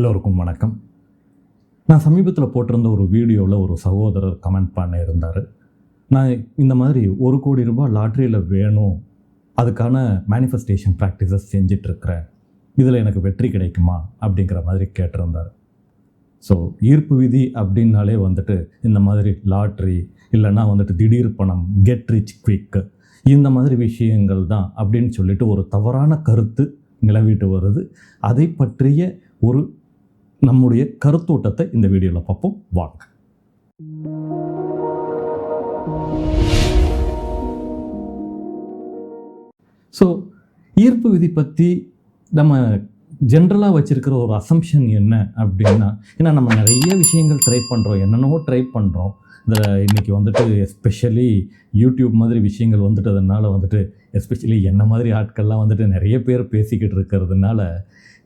எல்லோருக்கும் வணக்கம். நான் சமீபத்தில் போட்டிருந்த ஒரு வீடியோவில் ஒரு சகோதரர் கமெண்ட் பண்ணியிருந்தார். நான் இந்த மாதிரி ஒரு கோடி ரூபாய் லாட்ரியில் வேணும். அதுக்கான மேனிஃபெஸ்டேஷன் ப்ராக்டிசஸ் செஞ்சிட்ருக்கிறேன். இதில் எனக்கு வெற்றி கிடைக்குமா? அப்படிங்கிற மாதிரி கேட்டிருந்தார். ஸோ ஈர்ப்பு விதி அப்படின்னாலே வந்துட்டு இந்த மாதிரி லாட்ரி இல்லைன்னா வந்துட்டு திடீர் பணம் கெட் ரிச் குவிக் இந்த மாதிரி விஷயங்கள் தான் அப்படின்னு சொல்லிட்டு ஒரு தவறான கருத்து நிலவிட்டு வருது. அதை பற்றிய ஒரு நம்முடைய கருத்தோட்டத்தை இந்த வீடியோவில் பார்ப்போம். வாங்க. ஸோ ஈர்ப்பு விதி பற்றி நம்ம ஜென்ரலாக வச்சுருக்கிற ஒரு அசம்ஷன் என்ன அப்படின்னா ஏன்னா நம்ம நிறைய விஷயங்கள் ட்ரை பண்ணுறோம் என்னென்னவோ ட்ரை பண்ணுறோம் இதில் இன்றைக்கி வந்துட்டு எஸ்பெஷலி யூடியூப் மாதிரி விஷயங்கள் வந்துட்டதுனால வந்துட்டு எஸ்பெஷலி என்ன மாதிரி ஆட்கள்லாம் வந்துட்டு நிறைய பேர் பேசிக்கிட்டு இருக்கிறதுனால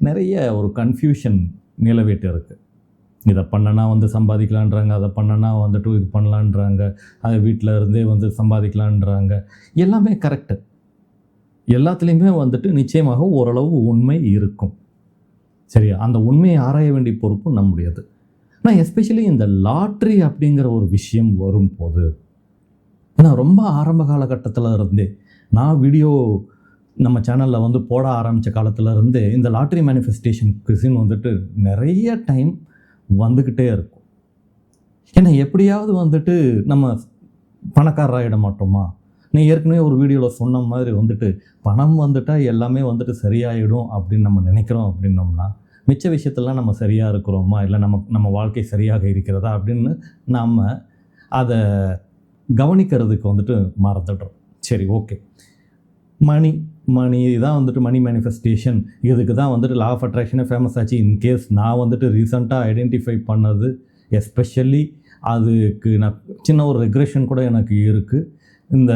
நிறைய ஒரு கன்ஃபியூஷன் நிலவிட்டு இருக்குது இதை பண்ணனா வந்து சம்பாதிக்கலான்றாங்க அதை பண்ணனா வந்துட்டு இது பண்ணலான்றாங்க அதை வீட்டில் இருந்தே வந்து சம்பாதிக்கலான்றாங்க. எல்லாமே கரெக்டு எல்லாத்துலேயுமே வந்துட்டு நிச்சயமாக ஓரளவு உண்மை இருக்கும். சரியா? அந்த உண்மையை ஆராய வேண்டிய பொறுப்பு நம்முடையது. நான் எஸ்பெஷலி இந்த லாட்ரி அப்படிங்கிற ஒரு விஷயம் வரும்போது ஏன்னா ரொம்ப ஆரம்ப காலகட்டத்தில் இருந்தே நான் வீடியோ நம்ம சேனலில் வந்து போட ஆரம்பித்த காலத்தில் இருந்தே இந்த லாட்ரி மேனிஃபெஸ்டேஷன் குசின் வந்துட்டு நிறைய டைம் வந்துக்கிட்டே இருக்கும். ஏன்னா எப்படியாவது வந்துட்டு நம்ம பணக்காரராகிட மாட்டோமா? நீ ஏற்கனவே ஒரு வீடியோவில் சொன்ன மாதிரி வந்துட்டு பணம் வந்துட்டால் எல்லாமே வந்துட்டு சரியாயிடும் அப்படின்னு நம்ம நினைக்கிறோம் அப்படின்னோம்னா மிச்ச விஷயத்தெல்லாம் நம்ம சரியாக இருக்கிறோமா? இல்லை நம்ம நம்ம வாழ்க்கை சரியாக இருக்கிறதா? அப்படின்னு நாம் அதை கவனிக்கிறதுக்கு வந்துட்டு மறந்துடுறோம். சரி ஓகே மணி மணி தான் வந்துட்டு மணி மேனிஃபெஸ்டேஷன் இதுக்கு தான் வந்துட்டு லா ஆஃப் அட்ராக்ஷனே ஃபேமஸ் ஆச்சு. இன்கேஸ் நான் வந்துட்டு ரீசெண்டாக ஐடென்டிஃபை பண்ணது எஸ்பெஷலி அதுக்கு நான் சின்ன ஒரு ரெக்ரெஷன் கூட எனக்கு இருக்குது இந்த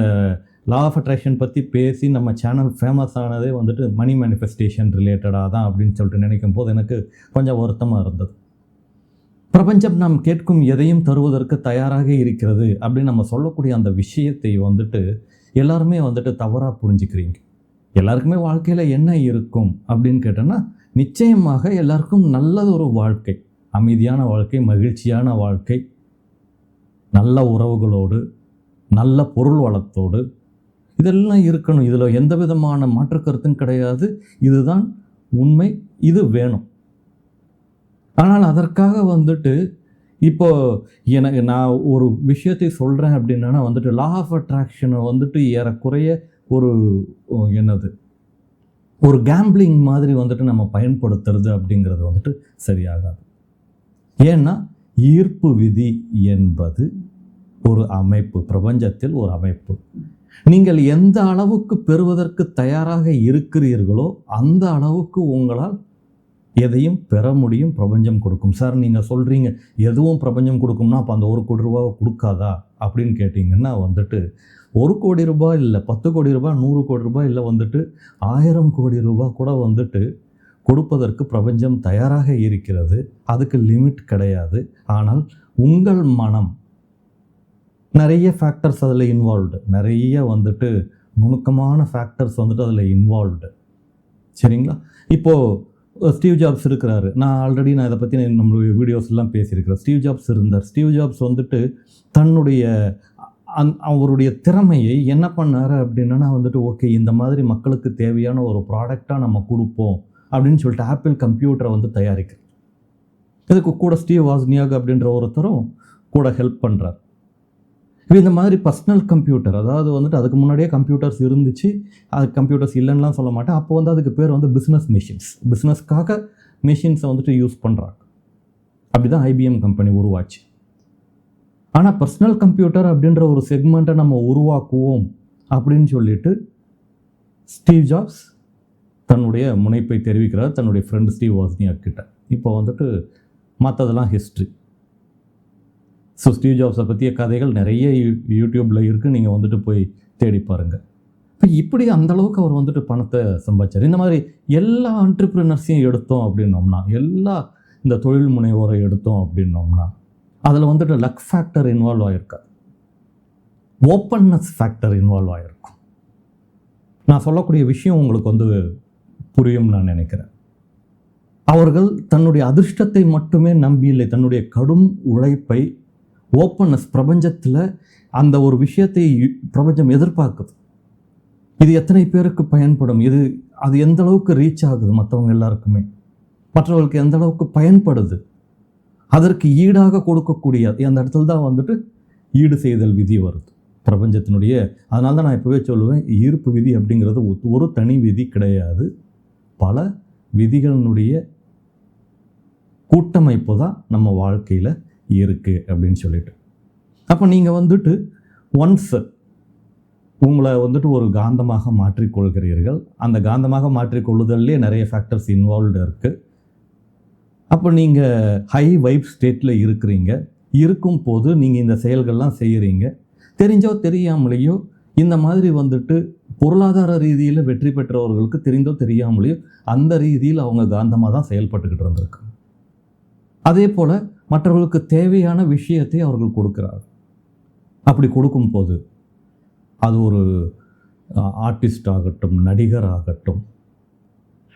லா ஆஃப் அட்ராக்ஷன் பற்றி பேசி நம்ம சேனல் ஃபேமஸ் ஆனதே வந்துட்டு மணி மேனிஃபெஸ்டேஷன் ரிலேட்டடாக தான் அப்படின்னு சொல்லிட்டு நினைக்கும் போது எனக்கு கொஞ்சம் வருத்தமாக இருந்தது. பிரபஞ்சம் நாம் கேட்கும் எதையும் தருவதற்கு தயாராக இருக்கிறது அப்படின்னு நம்ம சொல்லக்கூடிய அந்த விஷயத்தை வந்துட்டு எல்லாருமே வந்துட்டு தவறாக புரிஞ்சுக்கிறீங்க. எல்லாருக்குமே வாழ்க்கையில் என்ன இருக்கும் அப்படின்னு கேட்டோன்னா நிச்சயமாக எல்லாருக்கும் நல்லது ஒரு வாழ்க்கை. அமைதியான வாழ்க்கை மகிழ்ச்சியான வாழ்க்கை நல்ல உறவுகளோடு நல்ல பொருள் வளத்தோடு இதெல்லாம் இருக்கணும். இதில் எந்த விதமான மாற்று கருத்தும் கிடையாது. இதுதான் உண்மை இது வேணும். ஆனால் அதற்காக வந்துட்டு இப்போ எனக்கு நான் ஒரு விஷயத்தை சொல்கிறேன் அப்படின்னா வந்துட்டு லா ஆஃப் அட்ராக்ஷனை வந்துட்டு ஏறக்குறைய ஒரு என்னது? ஒரு கேம்பிளிங் மாதிரி வந்துட்டு நம்ம பயன்படுத்துறது அப்படிங்கிறது வந்துட்டு சரியாகாது. ஏன்னா ஈர்ப்பு விதி என்பது ஒரு அமைப்பு பிரபஞ்சத்தில் ஒரு அமைப்பு. நீங்கள் எந்த அளவுக்கு பெறுவதற்கு தயாராக இருக்கிறீர்களோ அந்த அளவுக்கு உங்களால் எதையும் பெற முடியும் பிரபஞ்சம் கொடுக்கும். சார் நீங்கள் சொல்கிறீங்க எதுவும் பிரபஞ்சம் கொடுக்கும்னா அப்போ அந்த ஒரு கோடி ரூபாவை கொடுக்காதா? அப்படின்னு கேட்டிங்கன்னா வந்துட்டு ஒரு கோடி ரூபாய் இல்லை பத்து கோடி ரூபாய் நூறு கோடி ரூபாய் இல்லை வந்துட்டு ஆயிரம் கோடி ரூபாய் கூட வந்துட்டு கொடுப்பதற்கு பிரபஞ்சம் தயாராக இருக்கிறது. அதுக்கு லிமிட் கிடையாது. ஆனால் உங்கள் மனம் நிறைய ஃபேக்டர்ஸ் அதில் இன்வால்வ்டு நிறைய வந்துட்டு நுணுக்கமான ஃபேக்டர்ஸ் வந்துட்டு அதில் இன்வால்வ்டு சரிங்களா? இப்போது ஸ்டீவ் ஜாப்ஸ் இருக்கிறாரு. நான் ஆல்ரெடி நான் இதை பற்றி நம்மளுடைய வீடியோஸ்லாம் பேசியிருக்கிறேன். ஸ்டீவ் ஜாப்ஸ் இருந்தார். ஸ்டீவ் ஜாப்ஸ் வந்துட்டு தன்னுடைய அந் அவருடைய திறமையை என்ன பண்ணார் அப்படின்னா வந்துட்டு ஓகே இந்த மாதிரி மக்களுக்கு தேவையான ஒரு ப்ராடக்டாக நம்ம கொடுப்போம் அப்படின்னு சொல்லிட்டு ஆப்பிள் கம்ப்யூட்டரை வந்து தயாரிக்கிறார். இதுக்கு கூட ஸ்டீவ் வாஸ்னியாக் அப்படின்ற ஒருத்தரும் கூட ஹெல்ப் பண்ணுறார் இப்போ இந்த மாதிரி பர்சனல் கம்ப்யூட்டர் அதாவது வந்துட்டு அதுக்கு முன்னாடியே கம்ப்யூட்டர்ஸ் இருந்துச்சு அது கம்ப்யூட்டர்ஸ் இல்லைன்னுலாம் சொல்ல மாட்டேன். அப்போ வந்து அதுக்கு பேர் வந்து பிஸ்னஸ் மிஷின்ஸ் பிஸ்னஸ்க்காக மிஷின்ஸை வந்துட்டு யூஸ் பண்ணுறாங்க அப்படி தான் ஐபிஎம் கம்பெனி உருவாச்சு. ஆனால் பர்சனல் கம்ப்யூட்டர் அப்படின்ற ஒரு செக்மெண்ட்டை நம்ம உருவாக்குவோம் அப்படின்னு சொல்லிட்டு ஸ்டீவ் ஜாப்ஸ் தன்னுடைய முனைப்பை தெரிவிக்கிறார் தன்னுடைய ஃப்ரெண்ட் ஸ்டீவ் வாஸ்னியாக் கிட்ட. இப்போ வந்துட்டு மற்றதெல்லாம் ஹிஸ்ட்ரி ஸோ ஸ்டீவ் ஜாப்ஸை பற்றிய கதைகள் நிறைய யூடியூப்பில் இருக்குது நீங்கள் வந்துட்டு போய் தேடி பாருங்கள் இப்போ இப்படி அந்த அளவுக்கு அவர் வந்துட்டு பணத்தை சம்பாதிச்சார். இந்த மாதிரி எல்லா ஆண்டர்பிரினர்ஸையும் எடுத்தோம் அப்படின்னோம்னா எல்லா இந்த தொழில் முனைவோரை எடுத்தோம் அப்படின்னோம்னா அதில் வந்துட்டு லக் ஃபேக்டர் இன்வால்வ் ஆகிருக்காது ஓப்பன்னஸ் ஃபேக்டர் இன்வால்வ் ஆகிருக்கும் நான் சொல்லக்கூடிய விஷயம் உங்களுக்கு வந்து புரியும் நான் நினைக்கிறேன். அவர்கள் தன்னுடைய அதிர்ஷ்டத்தை மட்டுமே நம்பி இல்லை தன்னுடைய கடும் உழைப்பை ஓப்பன்னஸ் பிரபஞ்சத்தில் அந்த ஒரு விஷயத்தை பிரபஞ்சம் எதிர்பார்க்குது. இது எத்தனை பேருக்கு பயன்படும்? இது அது எந்த அளவுக்கு ரீச் ஆகுது மற்றவங்க எல்லாருக்குமே? மற்றவர்களுக்கு எந்த அளவுக்கு பயன்படுது? அதற்கு ஈடாக கொடுக்கக்கூடிய அந்த இடத்துல தான் வந்துட்டு ஈடு செய்தல் விதி வருது. பிரபஞ்சத்தினுடைய அதனால தான் நான் இப்போவே சொல்லுவேன் ஈர்ப்பு விதி அப்படிங்கிறது ஒரு- ஒரு தனி விதி கிடையாது. பல விதிகளினுடைய கூட்டமைப்பு தான் நம்ம வாழ்க்கையில் இருக்குது அப்படின்னு சொல்லிட்டு. அப்போ நீங்கள் வந்துட்டு ஒன்ஸ் உங்களை வந்துட்டு ஒரு காந்தமாக மாற்றிக்கொள்கிறீர்கள். அந்த காந்தமாக மாற்றிக்கொள்ளுதல்லே நிறைய ஃபேக்டர்ஸ் இன்வால்வ்டு இருக்குது அப்போ நீங்கள் ஹை வைப் ஸ்டேட்டில் இருக்கிறீங்க. இருக்கும் போது நீங்கள் இந்த செயல்கள்லாம் செய்கிறீங்க தெரிஞ்சோ தெரியாமலேயோ இந்த மாதிரி வந்துட்டு பொருளாதார ரீதியில் வெற்றி பெற்றவர்களுக்கு தெரிந்தோ தெரியாமலேயோ அந்த ரீதியில் அவங்க காந்தமாக தான் செயல்பட்டுக்கிட்டு இருந்திருக்காங்க அதே போல் மற்றவர்களுக்கு தேவையான விஷயத்தை அவர்கள் கொடுக்கிறார். அப்படி கொடுக்கும்போது அது ஒரு ஆர்டிஸ்ட் ஆகட்டும் நடிகர் ஆகட்டும்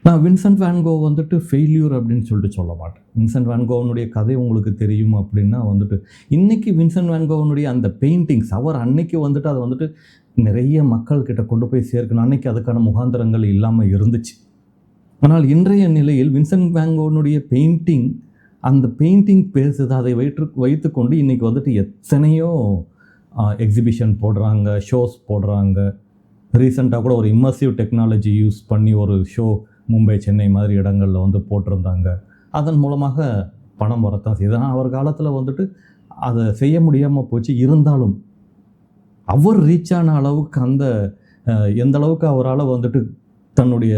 நான் வின்சென்ட் வேன்கோ வந்துட்டு ஃபெயில்யூர் அப்படின்னு சொல்லிட்டு சொல்ல மாட்டேன். வின்சென்ட் வேன்கோவனுடைய கதை உங்களுக்கு தெரியும் அப்படின்னா வந்துட்டு இன்றைக்கி வின்சென்ட் வேன்கோவனுடைய அந்த பெயிண்டிங்ஸ் அவர் அன்னைக்கு வந்துட்டு அதை வந்துட்டு நிறைய மக்கள்கிட்ட கொண்டு போய் சேர்க்கணும். அன்னைக்கு அதுக்கான முகாந்திரங்கள் இல்லாமல் இருந்துச்சு. ஆனால் இன்றைய நிலையில் வின்சென்ட் வேங்கோனுடைய பெயிண்டிங் அந்த பெயிண்டிங் பேசுது அதை வைத்து வைத்துக்கொண்டு இன்றைக்கி வந்துட்டு எத்தனையோ எக்ஸிபிஷன் போடுறாங்க ஷோஸ் போடுறாங்க. ரீசெண்டாக கூட ஒரு இம்மர்சிவ் டெக்னாலஜி யூஸ் பண்ணி ஒரு ஷோ மும்பை சென்னை மாதிரி இடங்களில் வந்து போட்டிருந்தாங்க. அதன் மூலமாக பணம் வரத்தான் செய்யுது ஆனால் அவர் காலத்தில் வந்துட்டு அதை செய்ய முடியாமல் போச்சு. இருந்தாலும் அவர் ரீச் ஆன அளவுக்கு அந்த எந்த அளவுக்கு அவரால் வந்துட்டு தன்னுடைய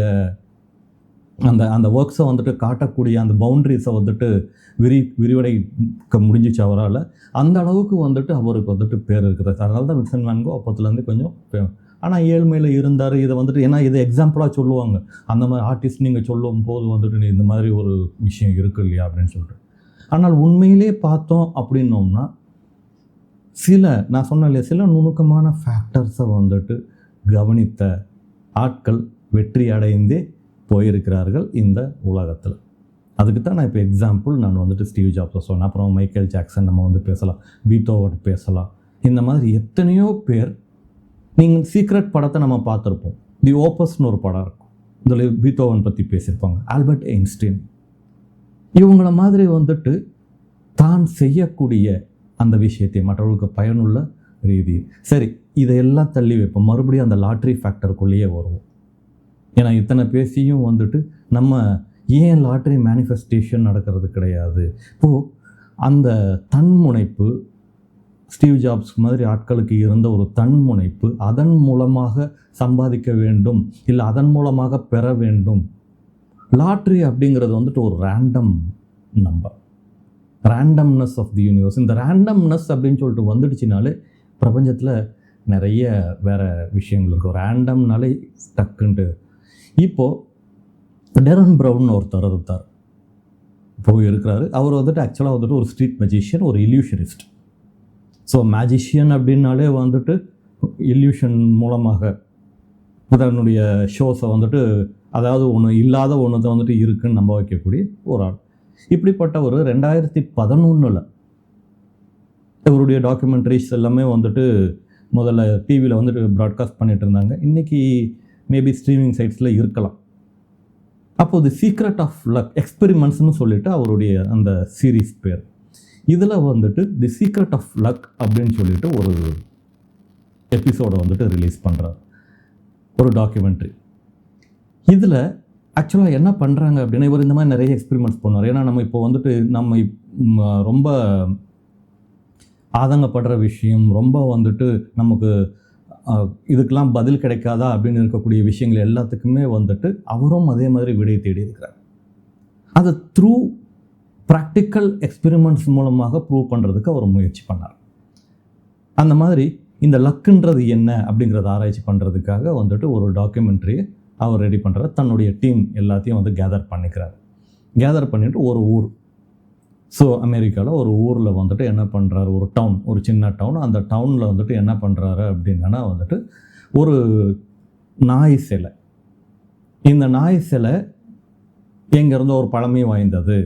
அந்த அந்த ஒர்க்ஸை வந்துட்டு காட்டக்கூடிய அந்த பவுண்ட்ரிஸை வந்துட்டு விரி விரிவடைக்க முடிஞ்சிச்சு அவரால். அந்த அளவுக்கு வந்துட்டு அவருக்கு வந்துட்டு பேர் இருக்குது. அதனால தான் வின்சன் வேன்கோ அப்போத்துலேருந்து கொஞ்சம் ஆனால் ஏழ்மையில் இருந்தார். இதை வந்துட்டு ஏன்னா இதை எக்ஸாம்பிளாக சொல்லுவாங்க. அந்த மாதிரி ஆர்டிஸ்ட் நீங்கள் சொல்லும் போது வந்துட்டு நீ இந்த மாதிரி ஒரு விஷயம் இருக்கு இல்லையா அப்படின்னு சொல்லிட்டு. ஆனால் உண்மையிலே பார்த்தோம் அப்படின்னோம்னா சில நான் சொன்னேன் இல்லையா சில நுணுக்கமான ஃபேக்டர்ஸை வந்துட்டு கவனித்த ஆட்கள் வெற்றி அடைந்தே போயிருக்கிறார்கள் இந்த உலகத்தில். அதுக்கு தான் நான் இப்போ எக்ஸாம்பிள் நான் வந்துட்டு ஸ்டீவ் ஜாப்ஸை சொன்னேன். அப்புறம் மைக்கேல் ஜாக்சன் நம்ம வந்து பேசலாம். பீத்தோவர்ட் பேசலாம். இந்த மாதிரி எத்தனையோ பேர் நீங்கள் சீக்ரெட் படத்தை நம்ம பார்த்துருப்போம். தி ஓப்பஸ்னு ஒரு படம் இருக்கும். இதில் பீத்தோவன் பற்றி பேசியிருப்பாங்க. ஆல்பர்ட் ஐன்ஸ்டீன் இவங்கள மாதிரி வந்துட்டு தான் செய்யக்கூடிய அந்த விஷயத்தை மற்றவர்களுக்கு பயனுள்ள ரீதி. சரி இதையெல்லாம் தள்ளி வைப்போம். மறுபடியும் அந்த லாட்ரி ஃபேக்டருக்குள்ளேயே வருவோம். ஏன்னா இத்தனை பேசியும் வந்துட்டு நம்ம ஏன் லாட்ரி மேனிஃபெஸ்டேஷன் நடக்கிறது கிடையாது? இப்போது அந்த தன்முனைப்பு ஸ்டீவ் ஜாப்ஸ் மாதிரி ஆட்களுக்கு இருந்த ஒரு தன்முனைப்பு அதன் மூலமாக சம்பாதிக்க வேண்டும் இல்லை அதன் மூலமாக பெற வேண்டும். லாட்ரி அப்படிங்கிறது வந்துட்டு ஒரு random number randomness of the universe இந்த ரேண்டம்னஸ் அப்படின்னு சொல்லிட்டு வந்துடுச்சுனாலே பிரபஞ்சத்தில் நிறைய வேறு விஷயங்கள் இருக்கும் ரேண்டம்னாலே டக்குன்ட்டு. இப்போது டெரன் ப்ரவுன் ஒருத்தர் இருந்தார் இப்போ இருக்கிறாரு அவர் வந்துட்டு ஆக்சுவலாக வந்துட்டு ஒரு ஸ்ட்ரீட் மெஜிஷியன் ஒரு இல்யூஷனிஸ்ட் ஸோ மேஜிஷியன் அப்படின்னாலே வந்துட்டு இல்யூஷன் மூலமாக தன்னுடைய ஷோஸை வந்துட்டு அதாவது ஒன்று இல்லாத ஒன்று வந்துட்டு இருக்குன்னு நம்ப வைக்கக்கூடிய ஒரு ஆள். இப்படிப்பட்ட ஒரு ரெண்டாயிரத்தி பதினொன்றில் இவருடைய டாக்குமெண்ட்ரிஸ் எல்லாமே வந்துட்டு முதல்ல டிவியில் வந்துட்டு ப்ராட்காஸ்ட் பண்ணிட்டு இருந்தாங்க இன்றைக்கி மேபி ஸ்ட்ரீமிங் சைட்ஸில் இருக்கலாம். அப்போது சீக்ரெட் ஆஃப் லக் எக்ஸ்பெரிமெண்ட்ஸ்னு சொல்லிவிட்டு அவருடைய அந்த சீரீஸ் பேர். இதில் வந்துட்டு தி சீக்ரெட் ஆஃப் லக் அப்படின்னு சொல்லிட்டு ஒரு எபிசோடை வந்துட்டு ரிலீஸ் பண்ணுறார் ஒரு டாக்குமெண்ட்ரி இதில் ஆக்சுவலாக என்ன பண்ணுறாங்க அப்படின்னா இவர் இந்த மாதிரி நிறைய எக்ஸ்பெரிமெண்ட்ஸ் பண்ணுவார். ஏன்னா நம்ம இப்போ வந்துட்டு நம்ம ரொம்ப ஆதங்கப்படுற விஷயம் ரொம்ப வந்துட்டு நமக்கு இதுக்கெல்லாம் பதில் கிடைக்காதா அப்படின்னு இருக்கக்கூடிய விஷயங்கள் எல்லாத்துக்குமே வந்துட்டு அவரும் அதே மாதிரி விடை தேடி இருக்கிறார். அதை த்ரூ ப்ராக்டிக்கல் எக்ஸ்பெரிமெண்ட்ஸ் மூலமாக ப்ரூவ் பண்ணுறதுக்கு அவர் முயற்சி பண்ணார். அந்த மாதிரி இந்த லக்குன்றது என்ன அப்படிங்கிறத ஆராய்ச்சி பண்ணுறதுக்காக வந்துட்டு ஒரு டாக்குமெண்ட்ரியை அவர் ரெடி பண்ணுறார் தன்னுடைய டீம் எல்லாத்தையும் வந்து கேதர் பண்ணிக்கிறார். கேதர் பண்ணிவிட்டு ஒரு ஊர். ஸோ அமெரிக்காவில் ஒரு ஊரில் வந்துட்டு என்ன பண்ணுறாரு ஒரு டவுன் ஒரு சின்ன டவுன் அந்த டவுனில் வந்துட்டு என்ன பண்ணுறாரு அப்படின்னா வந்துட்டு ஒரு நாய் சிலை. இந்த நாய் சிலை எங்கேருந்தோ ஒரு பழமை வாய்ந்தது.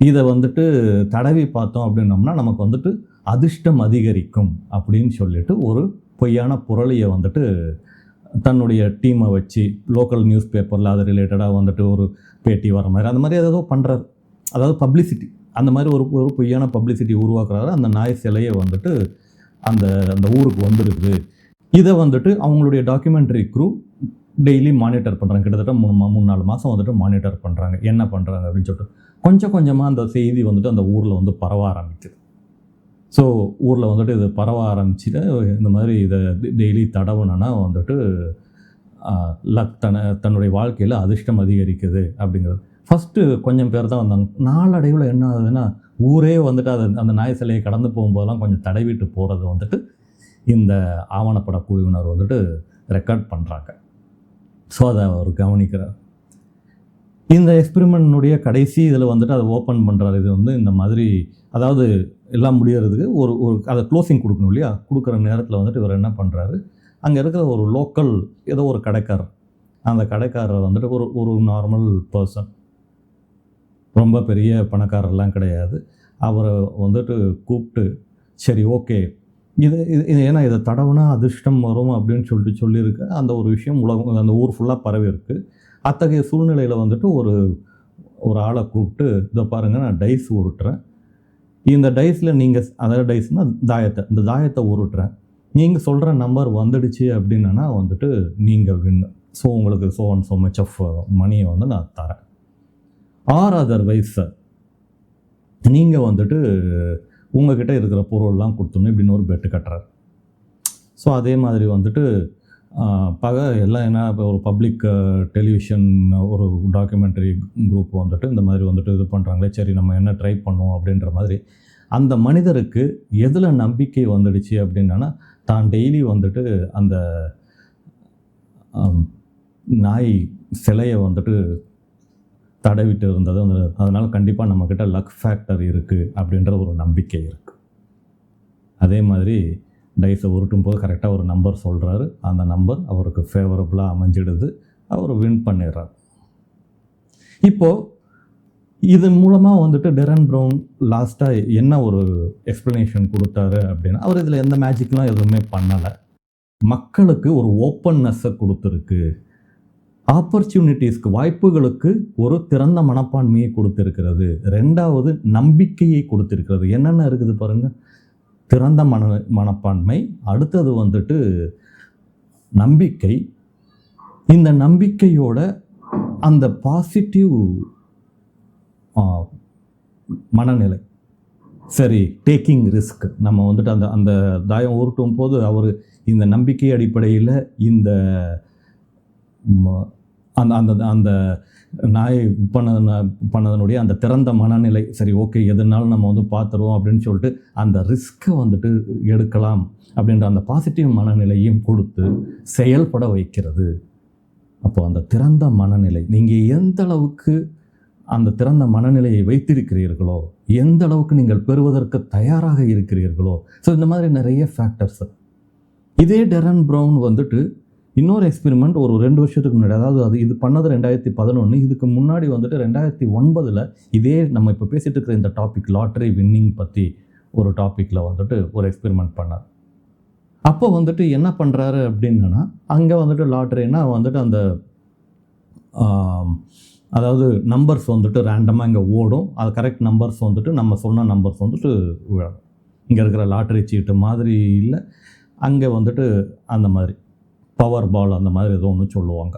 இதை வந்துட்டு தடவி பார்த்தோம் அப்படின்னோம்னா நமக்கு வந்துட்டு அதிர்ஷ்டம் அதிகரிக்கும் அப்படின்னு சொல்லிட்டு ஒரு பொய்யான புரளியை வந்துட்டு தன்னுடைய டீமை வச்சு லோக்கல் நியூஸ் பேப்பரில் அது ரிலேட்டடாக வந்துட்டு ஒரு பேட்டி வர மாதிரி அந்த மாதிரி ஏதோ பண்ணுறாரு அதாவது பப்ளிசிட்டி அந்த மாதிரி ஒரு ஒரு பொய்யான பப்ளிசிட்டி உருவாக்குறாரு. அந்த நாய் சிலையை வந்துட்டு அந்த அந்த ஊருக்கு வந்துடுது. இதை வந்துட்டு அவங்களுடைய டாக்குமெண்ட்ரி க்ரூ டெய்லி மானிட்டர் பண்ணுறாங்க கிட்டத்தட்ட மூணு மா மூணு நாலு மாதம் வந்துட்டு மானிட்டர் பண்ணுறாங்க என்ன பண்ணுறாங்க அப்படின்னு சொல்லிட்டு கொஞ்சம் கொஞ்சமாக அந்த செய்தி வந்துட்டு அந்த ஊரில் வந்து பரவ ஆரம்பிக்குது. ஸோ ஊரில் வந்துட்டு இது பரவ ஆரம்பிச்சுட்டு இந்த மாதிரி இதை டெய்லி தடவுனா வந்துட்டு லக் தன தன்னுடைய வாழ்க்கையில் அதிர்ஷ்டம் அதிகரிக்குது அப்படிங்கிறது. ஃபஸ்ட்டு கொஞ்சம் பேர் தான் வந்தாங்க. நாளடைவில் என்ன ஆகுதுன்னா ஊரே வந்துட்டு அதை அந்த நாய் சிலையை கடந்து போகும்போதெல்லாம் கொஞ்சம் தடவிட்டு போகிறது வந்துட்டு இந்த ஆவணப்பட குழுவினர் வந்துட்டு ரெக்கார்ட் பண்ணுறாங்க ஸோ அதை அவர் கவனிக்கிறார். இந்த எக்ஸ்பெரிமெண்ட்னுடைய கடைசி இதில் வந்துட்டு அதை ஓப்பன் பண்ணுறாரு இது வந்து இந்த மாதிரி அதாவது எல்லாம் முடியறதுக்கு ஒரு ஒரு அதை க்ளோசிங் கொடுக்கணும் இல்லையா? கொடுக்குற நேரத்தில் வந்துட்டு இவர் என்ன பண்ணுறாரு அங்கே இருக்கிற ஒரு லோக்கல் ஏதோ ஒரு கடைக்காரர். அந்த கடைக்காரர் வந்துட்டு ஒரு ஒரு நார்மல் பர்சன் ரொம்ப பெரிய பணக்காரர்லாம் கிடையாது. அவரை வந்துட்டு கூப்பிட்டு சரி ஓகே இது இது இது ஏன்னா இதை தடவுனா அதிர்ஷ்டம் வரும் அப்படின்னு சொல்லிட்டு சொல்லியிருக்கு அந்த ஒரு விஷயம் உலகம் அந்த ஊர் ஃபுல்லாக பரவி இருக்குது அத்தகைய சூழ்நிலையில் வந்துட்டு ஒரு ஒரு ஆளை கூப்பிட்டு இதை பாருங்கள் நான் டைஸ் உருட்டுறேன். இந்த டைஸில் நீங்கள் அதாவது டைஸ்னால் தாயத்தை இந்த தாயத்தை உருட்டுறேன். நீங்கள் சொல்கிற நம்பர் வந்துடுச்சு அப்படின்னா வந்துட்டு நீங்கள் வின்னு ஸோ உங்களுக்கு so and so much of மணியை வந்து நான் தரேன். ஆர் அதர்வைஸ் நீங்கள் வந்துட்டு உங்ககிட்ட இருக்கிற பொருள்லாம் கொடுத்துடணும். இப்படின்னு ஒரு பெட்டு கட்டுறாரு. ஸோ அதே மாதிரி வந்துட்டு பக எல்லாம் என்ன இப்போ ஒரு பப்ளிக் டெலிவிஷன் ஒரு டாக்குமெண்ட்ரி குரூப் வந்துட்டு இந்த மாதிரி வந்துட்டு இது பண்ணுறாங்களே சரி நம்ம என்ன ட்ரை பண்ணுவோம் அப்படின்ற மாதிரி அந்த மனிதருக்கு எதில் நம்பிக்கை வந்துடுச்சு அப்படின்னா தான் டெய்லி வந்துட்டு அந்த நாய் சிலையை வந்துட்டு தடவிட்டு இருந்தது. அந்த அதனால் கண்டிப்பாக நம்மக்கிட்ட லக் ஃபேக்டர் இருக்குது அப்படின்ற ஒரு நம்பிக்கை இருக்குது அதே மாதிரி டைஸை உருட்டும் போது கரெக்டாக ஒரு நம்பர் சொல்கிறாரு அந்த நம்பர் அவருக்கு ஃபேவரபுளாக அமைஞ்சிடுது. அவர் வின் பண்ணிடுறார். இப்போது இது மூலமாக வந்துட்டு டெரன் ப்ரௌன் லாஸ்ட்டாக என்ன ஒரு எக்ஸ்ப்ளனேஷன் கொடுத்தாரு அப்படின்னா அவர் இதில் எந்த மேஜிக்லாம் எதுவுமே பண்ணலை. மக்களுக்கு ஒரு ஓப்பன்னஸை கொடுத்துருக்கு. ஆப்பர்ச்சுனிட்டிஸ்க்கு வாய்ப்புகளுக்கு ஒரு திறந்த மனப்பான்மையை கொடுத்துருக்கிறது. ரெண்டாவது நம்பிக்கையை கொடுத்துருக்கிறது. என்னென்ன இருக்குது பாருங்கள் திறந்த மன மனப்பான்மை. அடுத்தது வந்துட்டு நம்பிக்கை. இந்த நம்பிக்கையோட அந்த பாசிட்டிவ் மனநிலை. சரி டேக்கிங் ரிஸ்க் நம்ம வந்துட்டு அந்த அந்த தாயம் உருட்டும் போது அவர் இந்த நம்பிக்கை அடிப்படையில் இந்த ம- அந்த அந்த அந்த நாய் பண்ண பண்ணதனுடைய அந்த திறந்த மனநிலை சரி ஓகே எதுனாலும் நம்ம வந்து பார்த்துருவோம் அப்படின்னு சொல்லிட்டு அந்த ரிஸ்க்கை வந்துட்டு எடுக்கலாம் அப்படின்ற அந்த பாசிட்டிவ் மனநிலையும் கொடுத்து செயல்பட வைக்கிறது. அப்போ அந்த திறந்த மனநிலை நீங்கள் எந்த அளவுக்கு அந்த திறந்த மனநிலையை வைத்திருக்கிறீர்களோ எந்த அளவுக்கு நீங்கள் பெறுவதற்கு தயாராக இருக்கிறீர்களோ ஸோ இந்த மாதிரி நிறைய ஃபேக்டர்ஸ் இதே டெரன் ப்ரவுன் வந்துட்டு இன்னொரு எக்ஸ்பெரிமெண்ட் ஒரு ரெண்டு வருஷத்துக்கு முன்னாடி அதாவது அது இது பண்ணது ரெண்டாயிரத்தி பதினொன்று இதுக்கு முன்னாடி வந்துட்டு ரெண்டாயிரத்தி ஒன்பதில் இதே நம்ம இப்போ பேசிகிட்டு இருக்கிற இந்த டாபிக் லாட்ரி வின்னிங் பற்றி ஒரு டாப்பிக்கில் வந்துட்டு ஒரு எக்ஸ்பெரிமெண்ட் பண்ணார். அப்போ வந்துட்டு என்ன பண்ணுறாரு அப்படின்னா அங்கே வந்துட்டு லாட்ரினா வந்துட்டு அந்த அதாவது நம்பர்ஸ் வந்துட்டு ரேண்டமாக இங்கே ஓடும். அது கரெக்ட் நம்பர்ஸ் வந்துட்டு நம்ம சொன்ன நம்பர்ஸ் வந்துட்டு விழும் இங்கே இருக்கிற லாட்ரி சீட்டு மாதிரி இல்லை அங்கே வந்துட்டு அந்த மாதிரி. பவர் பால் அந்த மாதிரி ஏதோ ஒன்று சொல்லுவாங்க.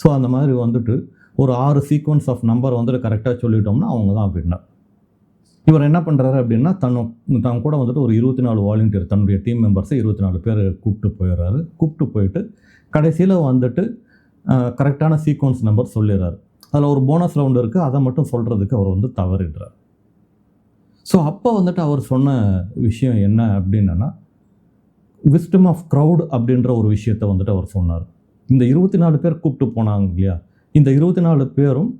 ஸோ அந்த மாதிரி வந்துட்டு ஒரு ஆறு சீக்வன்ஸ் ஆஃப் நம்பர் வந்துட்டு கரெக்டாக சொல்லிட்டோம்னா அவங்க தான் வின்னர் இவர் என்ன பண்ணுறாரு அப்படின்னா தன்னு தான் கூட வந்துட்டு ஒரு இருபத்தி நாலு வாலண்டியர் தன்னுடைய டீம் மெம்பர்ஸை இருபத்தி நாலு பேர் கூப்பிட்டு போயிடுறாரு. கூப்பிட்டு போயிட்டு கடைசியில் வந்துட்டு கரெக்டான சீக்வன்ஸ் நம்பர் சொல்லிடுறாரு. அதில் ஒரு போனஸ் ரவுண்டு இருக்குது அதை மட்டும் சொல்கிறதுக்கு அவர் வந்து தவறிடுறார். ஸோ அப்போ வந்துட்டு அவர் சொன்ன விஷயம் என்ன அப்படின்னா விஸ்டம் ஆஃப் க்ரௌட் அப்படின்ற ஒரு விஷயத்தை வந்துட்டு அவர் சொன்னார். இந்த இருபத்தி நாலு பேர் கூப்பிட்டு போனாங்க இல்லையா? இந்த இருபத்தி நாலு பேரும்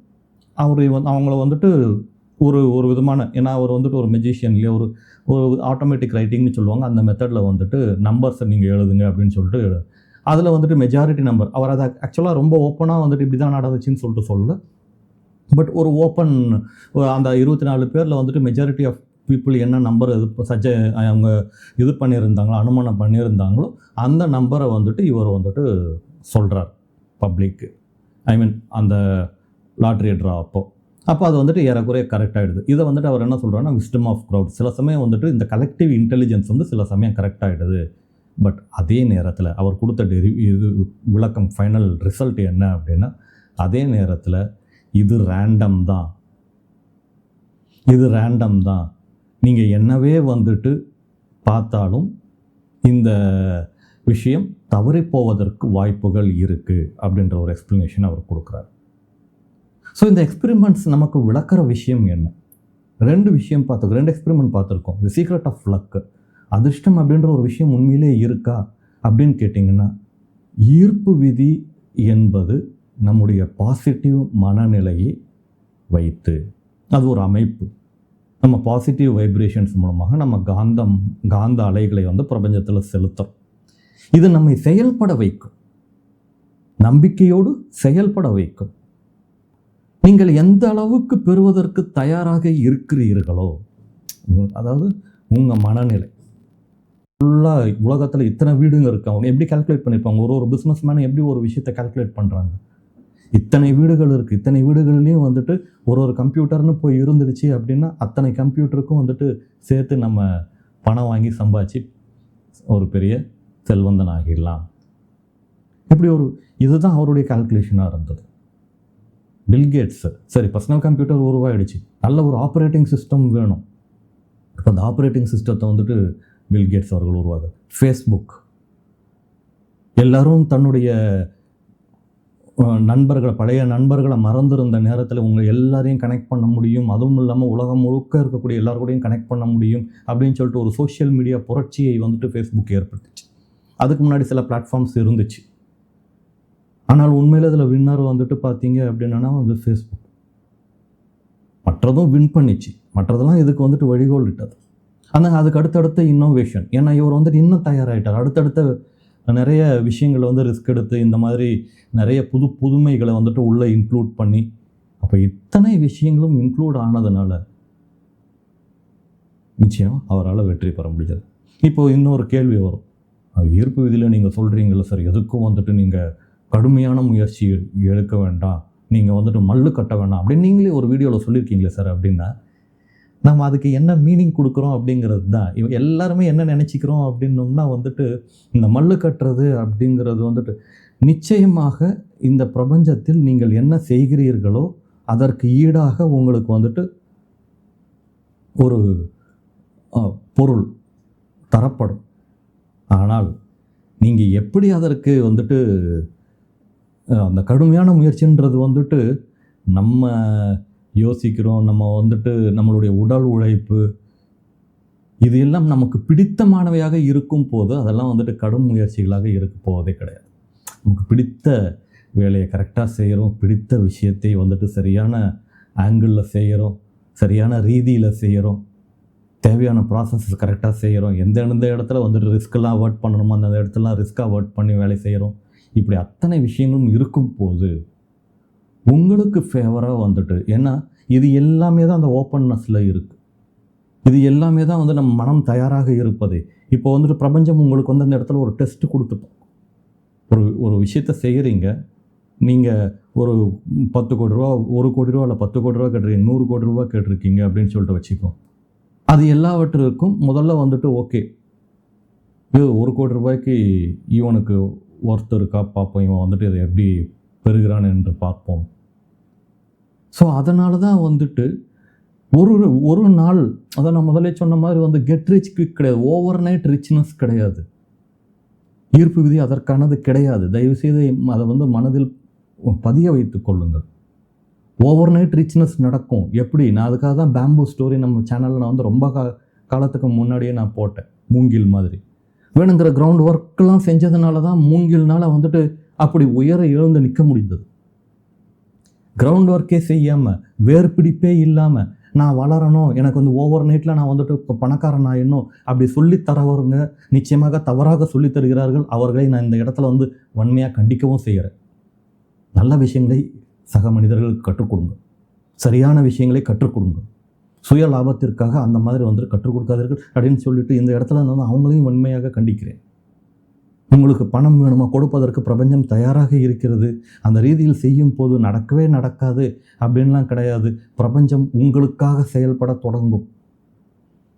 அவர் வந்து அவங்கள வந்துட்டு ஒரு ஒரு விதமான ஏன்னா அவர் வந்துட்டு ஒரு மெஜிஷியன் இல்லையா? ஒரு ஒரு ஆட்டோமேட்டிக் ரைட்டிங்னு சொல்லுவாங்க. அந்த மெத்தடில் வந்துட்டு நம்பர்ஸை நீங்கள் எழுதுங்க அப்படின்னு சொல்லிட்டு எழு அதில் வந்துட்டு மெஜாரிட்டி நம்பர் அவர் அதை ஆக்சுவலாக ரொம்ப ஓப்பனாக வந்துட்டு இப்படி தான் நடந்துச்சுன்னு சொல்லிட்டு சொல்லல. பட் ஒரு ஓப்பன் அந்த இருபத்தி நாலு பேரில் வந்துட்டு மெஜாரிட்டி ஆஃப் பீப்புள் என்ன நம்பர் இது சஜ அவங்க இது பண்ணியிருந்தாங்களோ அனுமானம் பண்ணியிருந்தாங்களோ அந்த நம்பரை வந்துட்டு இவர் வந்துட்டு சொல்கிறார் பப்ளிக்கு ஐ மீன் அந்த லாட்ரி ட்ரா அப்போ. அப்போ அது வந்துட்டு ஏறக்குறைய கரெக்ட் ஆகிடுது இதை வந்துட்டு அவர் என்ன சொல்கிறாருன்னா விஸ்டம் ஆஃப் க்ரௌட் சில சமயம் வந்துட்டு இந்த கலெக்டிவ் இன்டெலிஜென்ஸ் வந்து சில சமயம் கரெக்ட் ஆகிடுது பட் அதே நேரத்தில் அவர் கொடுத்த டெரி இது விளக்கம் ஃபைனல் ரிசல்ட் என்ன அப்படின்னா அதே நேரத்தில் இது ரேண்டம் தான். இது ரேண்டம் தான். நீங்கள் என்னவே வந்துட்டு பார்த்தாலும் இந்த விஷயம் தவறிப் போவதற்கு வாய்ப்புகள் இருக்குது அப்படின்ற ஒரு எக்ஸ்ப்ளனேஷன் அவர் கொடுக்குறாரு. ஸோ இந்த எக்ஸ்பெரிமெண்ட்ஸ் நமக்கு விளக்குற விஷயம் என்ன? ரெண்டு விஷயம் பார்த்துருக்கோம் ரெண்டு எக்ஸ்பெரிமெண்ட் பார்த்துருக்கோம். தி சீக்ரெட் ஆஃப் லக் அதிர்ஷ்டம் அப்படின்ற ஒரு விஷயம் உண்மையிலே இருக்கா? அப்படின்னு கேட்டிங்கன்னா ஈர்ப்பு விதி என்பது நம்முடைய பாசிட்டிவ் மனநிலையை வைத்து அது ஒரு அமைப்பு. நம்ம பாசிட்டிவ் வைப்ரேஷன்ஸ் மூலமாக நம்ம காந்தம் காந்த அலைகளை வந்து பிரபஞ்சத்தில் செலுத்துகிறோம் இது நம்மை செயல்பட வைக்கும். நம்பிக்கையோடு செயல்பட வைக்கும். நீங்கள் எந்த அளவுக்கு பெறுவதற்கு தயாராக இருக்கிறீர்களோ அதாவது உங்கள் மனநிலை. ஃபுல்லாக உலகத்தில் இத்தனை வீடுங்க இருக்கு அவங்க எப்படி கால்குலேட் பண்ணியிருப்பாங்க ஒரு ஒரு பிஸ்னஸ் மேன் எப்படி ஒரு விஷயத்தை கால்குலேட் பண்ணுறாங்க இத்தனை வீடுகள் இருக்குது இத்தனை வீடுகள்லையும் வந்துட்டு ஒரு ஒரு கம்ப்யூட்டர்னு போய் இருந்துடுச்சு அப்படின்னா அத்தனை கம்ப்யூட்டருக்கும் வந்துட்டு சேர்த்து நம்ம பணம் வாங்கி சம்பாதிச்சு ஒரு பெரிய செல்வந்தன் ஆகிடலாம் இப்படி ஒரு இதுதான் அவருடைய கால்குலேஷனாக இருந்தது. பில்கேட்ஸ் சரி பர்சனல் கம்ப்யூட்டர் உருவாயிடுச்சு. நல்ல ஒரு ஆப்ரேட்டிங் சிஸ்டம் வேணும். இப்போ அந்த ஆப்ரேட்டிங் சிஸ்டத்தை வந்துட்டு பில்கேட்ஸ் அவர்கள் உருவாக ஃபேஸ்புக் எல்லோரும் தன்னுடைய நண்பர்களை பழைய நண்பர்களை மறந்துருந்த நேரத்தில் உங்களை எல்லாரையும் கனெக்ட் பண்ண முடியும். அதுவும் இல்லாமல் உலகம் முழுக்க இருக்கக்கூடிய எல்லார் கூடயும் கனெக்ட் பண்ண முடியும் அப்படின்னு சொல்லிட்டு ஒரு சோஷியல் மீடியா புரட்சியை வந்துட்டு ஃபேஸ்புக் ஏற்பட்டுச்சு அதுக்கு முன்னாடி சில பிளாட்ஃபார்ம்ஸ் இருந்துச்சு. ஆனால் உண்மையில் இதில் வின்னர் வந்துட்டு பார்த்தீங்க அப்படின்னா வந்து ஃபேஸ்புக் மற்றதும் வின் பண்ணிச்சு. மற்றதெல்லாம் இதுக்கு வந்துட்டு வழிகோல் இட்டது. ஆனால் அதுக்கு அடுத்தடுத்த இன்னோவேஷன் ஏன்னா இவர் வந்துட்டு இன்னும் தயாராகிட்டார் அடுத்தடுத்த நிறைய விஷயங்களை வந்து ரிஸ்க் எடுத்து இந்த மாதிரி நிறைய புது புதுமைகளை வந்துட்டு உள்ளே இன்க்ளூட் பண்ணி அப்போ இத்தனை விஷயங்களும் இன்க்ளூட் ஆனதுனால நிச்சயம் அவரால் வெற்றி பெற முடியாது இப்போது இன்னொரு கேள்வி வரும். ஈர்ப்பு விதியில் நீங்கள் சொல்கிறீங்கள சார் எதுக்கும் வந்துட்டு நீங்கள் கடுமையான முயற்சி எடுக்க வேண்டாம். நீங்கள் வந்துட்டு மல்லு கட்ட வேண்டாம் அப்படின்னு நீங்களே ஒரு வீடியோவில் சொல்லியிருக்கீங்களே சார் அப்படின்னா நம்ம அதுக்கு என்ன மீனிங் கொடுக்குறோம் அப்படிங்கிறது தான். இவ எல்லாருமே என்ன நினச்சிக்கிறோம் அப்படின்னோம்னா வந்துட்டு இந்த மல்லு கட்டுறது அப்படிங்கிறது வந்துட்டு நிச்சயமாக இந்த பிரபஞ்சத்தில் நீங்கள் என்ன செய்கிறீர்களோ அதற்கு ஈடாக உங்களுக்கு வந்துட்டு ஒரு பொருள் தரப்படும். ஆனால் நீங்கள் எப்படி அதற்கு வந்துட்டு அந்த கடுமையான முயற்சின்றது வந்துட்டு நம்ம யோசிக்கிறோம் நம்ம வந்துட்டு நம்மளுடைய உடல் உழைப்பு இது எல்லாம் நமக்கு பிடித்தமானவையாக இருக்கும் போது அதெல்லாம் வந்துட்டு கடும் முயற்சிகளாக இருக்க போவதே கிடையாது. நமக்கு பிடித்த வேலையை கரெக்டாக செய்கிறோம் பிடித்த விஷயத்தை வந்துட்டு சரியான ஆங்கிளில் செய்கிறோம் சரியான ரீதியில் செய்கிறோம் தேவையான ப்ராசஸ் கரெக்டாக செய்கிறோம் எந்த எந்த இடத்துல வந்துட்டு ரிஸ்க்கெல்லாம் அவாய்ட் பண்ணணுமோ அந்த இடத்துலலாம் ரிஸ்க்காக அவாய்ட் பண்ணி வேலை செய்கிறோம் இப்படி அத்தனை விஷயங்களும் இருக்கும் போது உங்களுக்கு ஃபேவராக வந்துட்டு ஏன்னா இது எல்லாமே தான் அந்த ஓப்பன்னஸில் இருக்குது இது எல்லாமே தான் வந்து நம்ம மனம் தயாராக இருப்பது. இப்போ வந்துட்டு பிரபஞ்சம் உங்களுக்கு வந்து அந்த இடத்துல ஒரு டெஸ்ட் கொடுத்துப்போம் ஒரு ஒரு விஷயத்த செய்கிறீங்க நீங்கள் ஒரு பத்து கோடி ரூபா ஒரு கோடி ரூபா இல்லை பத்து கோடி ரூபா கேட்டிருக்கீங்க நூறு கோடி ரூபா கேட்டிருக்கீங்க அப்படின்னு சொல்லிட்டு வச்சுக்கோ. அது எல்லாவற்றிற்கும் முதல்ல வந்துட்டு ஓகே இது ஒரு கோடி ரூபாய்க்கு இவனுக்கு ஒருத்தருக்கா பார்ப்போம். இவன் வந்துட்டு இதை எப்படி பெறுகிறான் என்று பார்ப்போம். ஸோ அதனால தான் வந்துட்டு ஒரு ஒரு நாள் அதான் நான் முதல்ல சொன்ன மாதிரி வந்து கெட் ரிச் குவிக் கிடையாது. ஓவர் நைட் ரிச்னஸ் கிடையாது. ஈர்ப்பு விதி அதற்கானது கிடையாது. தயவுசெய்து அதை வந்து மனதில் பதிய வைத்து கொள்ளுங்கள். ஓவர் நைட் ரிச்னஸ் நடக்கும். எப்படி? நான் அதுக்காக தான் பேம்பு ஸ்டோரி நம்ம சேனலில் நான் வந்து ரொம்ப கா காலத்துக்கு முன்னாடியே நான் போட்டேன். மூங்கில் மாதிரி. வேணுங்கிற கிரவுண்ட் ஒர்க்கெலாம் செஞ்சதுனால தான் மூங்கில்னால் வந்துட்டு அப்படி உயர எழுந்து நிற்க முடிந்தது. கிரவுண்ட் ஒர்க்கே செய்யாமல் வேர்பிடிப்பே இல்லாமல் நான் வளரணும் எனக்கு வந்து ஓவர் நைட்டில் நான் வந்துட்டு இப்போ பணக்காரன் ஆயிடணும் அப்படி சொல்லித் தரவருங்க நிச்சயமாக தவறாக சொல்லித் தருகிறார்கள் அவர்களை நான் இந்த இடத்துல வந்து வன்மையாக கண்டிக்கவும் செய்கிறேன். நல்ல விஷயங்களை சக மனிதர்களுக்கு கற்றுக் கொடுங்க. சரியான விஷயங்களை கற்றுக் கொடுங்க. சுய லாபத்திற்காக அந்த மாதிரி வந்துட்டு கற்றுக் கொடுக்காதீர்கள் அப்படின்னு சொல்லிட்டு இந்த இடத்துல நான் வந்து அவங்களையும் வன்மையாக கண்டிக்கிறேன். உங்களுக்கு பணம் வேணுமா? கொடுப்பதற்கு பிரபஞ்சம் தயாராக இருக்கிறது. அந்த ரீதியில் செய்யும் போது நடக்கவே நடக்காது அப்படின்லாம் கிடையாது. பிரபஞ்சம் உங்களுக்காக செயல்பட தொடங்கும்.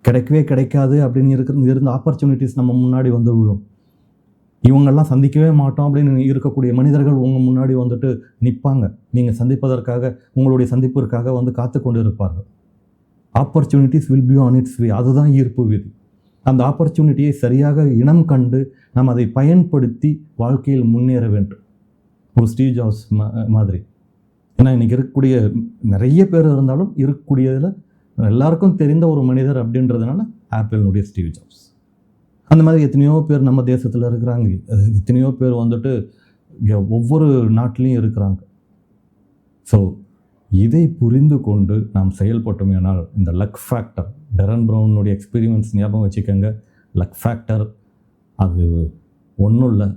கிடைக்கவே கிடைக்காது அப்படின்னு இருக்கிற இருந்த ஆப்பர்ச்சுனிட்டிஸ் நம்ம முன்னாடி வந்து விழும். இவங்கெல்லாம் சந்திக்கவே மாட்டோம் அப்படின்னு இருக்கக்கூடிய மனிதர்கள் உங்கள் முன்னாடி வந்துட்டு நிற்பாங்க நீங்கள் சந்திப்பதற்காக உங்களுடைய சந்திப்பிற்காக வந்து காத்து கொண்டு இருப்பார்கள் opportunities will be on its way அதுதான் ஈர்ப்பு விதி. அந்த ஆப்பர்ச்சுனிட்டியை சரியாக இனம் கண்டு நாம் அதை பயன்படுத்தி வாழ்க்கையில் முன்னேற வேண்டும். ஒரு ஸ்டீவ் ஜாப்ஸ் மா- மாதிரி. ஏன்னா இன்றைக்கி இருக்கக்கூடிய நிறைய பேர் இருந்தாலும் இருக்கக்கூடியதில் எல்லாருக்கும் தெரிந்த ஒரு மனிதர் அப்படின்றதுனால ஆப்பிளினுடைய ஸ்டீவ் ஜாப்ஸ். அந்த மாதிரி எத்தனையோ பேர் நம்ம தேசத்தில் இருக்கிறாங்க. எத்தனையோ பேர் வந்துட்டு ஒவ்வொரு நாட்டிலையும் இருக்கிறாங்க. ஸோ இதை புரிந்து கொண்டு நாம் செயல்பட்டோமேனால் இந்த லக் ஃபேக்டர் டெரன் ப்ரௌனுடைய எக்ஸ்பீரியன்ஸ் ஞாபகம் வச்சுக்கோங்க. லக் ஃபேக்டர் அது ஒன்றும் இல்லை.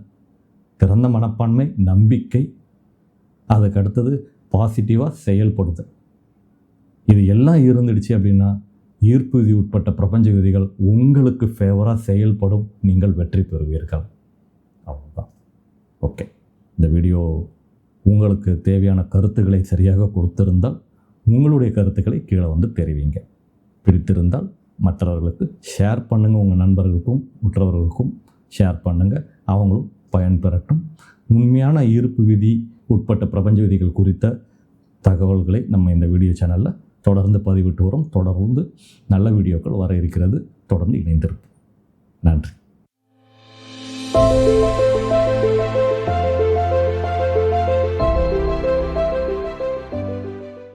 திறந்த மனப்பான்மை நம்பிக்கை அதுக்கு அடுத்தது பாசிட்டிவாக செயல்படுது இது எல்லாம் இருந்துடுச்சு அப்படின்னா ஈர்ப்பு விதி உட்பட்ட பிரபஞ்ச விதிகள் உங்களுக்கு ஃபேவராக செயல்படும். நீங்கள் வெற்றி பெறுவீர்கள். அவ்வளோதான் ஓகே இந்த வீடியோ உங்களுக்கு தேவையான கருத்துக்களை சரியாக கொடுத்திருந்தால் உங்களுடைய கருத்துக்களை கீழே வந்து தெரிவிங்க. பிடித்திருந்தால் மற்றவர்களுக்கு ஷேர் பண்ணுங்கள் உங்கள் நண்பர்களுக்கும் மற்றவர்களுக்கும் ஷேர் பண்ணுங்கள் அவங்களும் பயன்பெறட்டும் உண்மையான ஈர்ப்பு விதி உட்பட்ட பிரபஞ்ச விதிகள் குறித்த தகவல்களை நம்ம இந்த வீடியோ சேனலில் தொடர்ந்து பதிவிட்டு வரும். தொடர்ந்து நல்ல வீடியோக்கள் வர இருக்கிறது. தொடர்ந்து இணைந்திருப்போம். நன்றி.